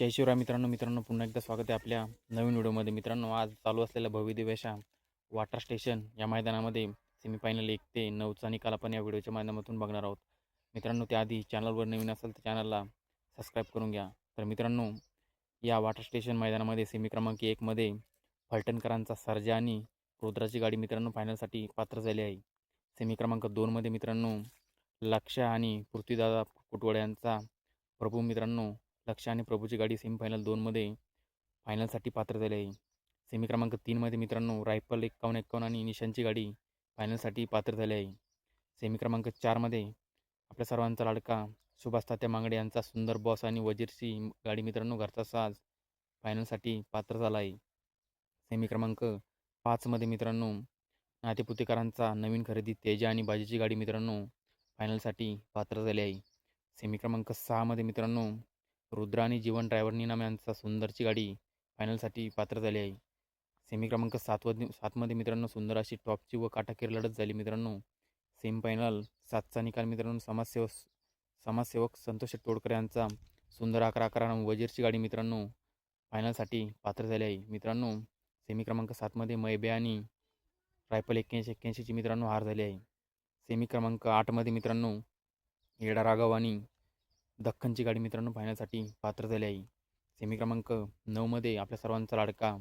जय शिवराय मित्रांनो मित्रांनो पुन्हा एकदा स्वागत आहे आपल्या नवीन व्हिडिओमध्ये. मित्रांनो आज चालू असलेल्या भव्य अशा वॉटर स्टेशन या मैदानामध्ये सेमीफायनल एक ते नऊचा निकाल आपण या व्हिडिओच्या माध्यमातून बघणार आहोत. मित्रांनो त्याआधी चॅनलवर नवीन असेल तर चॅनलला सबस्क्राईब करून घ्या. तर मित्रांनो या वॉटर स्टेशन मैदानामध्ये सेमी क्रमांक एकमध्ये फलटणकरांचा सर्जा आणि रुद्राची गाडी मित्रांनो फायनलसाठी पात्र झाली आहे. सेमी क्रमांक दोनमध्ये मित्रांनो लक्ष आणि पृथ्वीदादा कुटवड्यांचा प्रभू मित्रांनो लक्ष आणि प्रभूची गाडी सेमीफायनल दोनमध्ये फायनलसाठी पात्र झाली आहे. सेमी क्रमांक तीनमध्ये मित्रांनो रायफल एक्कावन्न एक्कावन्न आणि निशांची गाडी फायनलसाठी पात्र झाली आहे. सेमी क्रमांक चारमध्ये आपल्या सर्वांचा लाडका सुभाष तात्या मांगडे यांचा सुंदर बॉस आणि वजीरची गाडी मित्रांनो घरचा साज फायनलसाठी पात्र झाला आहे. सेमी क्रमांक पाचमध्ये मित्रांनो नातेपुतेकरांचा नवीन खरेदी तेजा आणि बाजीची गाडी मित्रांनो फायनलसाठी पात्र झाली आहे. सेमी क्रमांक सहामध्ये मित्रांनो रुद्र आणि जीवन ड्रायव्हर निनाम यांचा सुंदरची गाडी फायनलसाठी पात्र झाली आहे. सेमी क्रमांक सातमध्ये सातमध्ये मित्रांनो सुंदर अशी टॉपची व काटाकीर लढत झाली मित्रांनो. सेमीफायनल सातचा निकाल मित्रांनो समाजसेवक समाजसेवक संतोष तोडकर यांचा सुंदर अकरा अकरा वजीरची गाडी मित्रांनो फायनलसाठी पात्र झाली आहे. मित्रांनो सेमी क्रमांक सातमध्ये मैबे आणि रायफल एक्क्याऐंशी एक्क्याऐंशीची मित्रांनो हार झाली आहे. सेमी क्रमांक आठमध्ये मित्रांनो येडा राघव आणि दख्खनची गाडी मित्रांनो पाहण्यासाठी पात्र झाली आहे. सेमी क्रमांक नऊमध्ये आपल्या सर्वांचा लाडका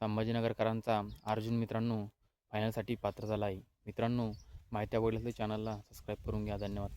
संभाजीनगरकरांचा अर्जुन मित्रांनो फायनलसाठी पात्र झाला आहे. मित्रांनो माहिती आवडली तर चॅनलला सबस्क्राईब करून घ्या. धन्यवाद.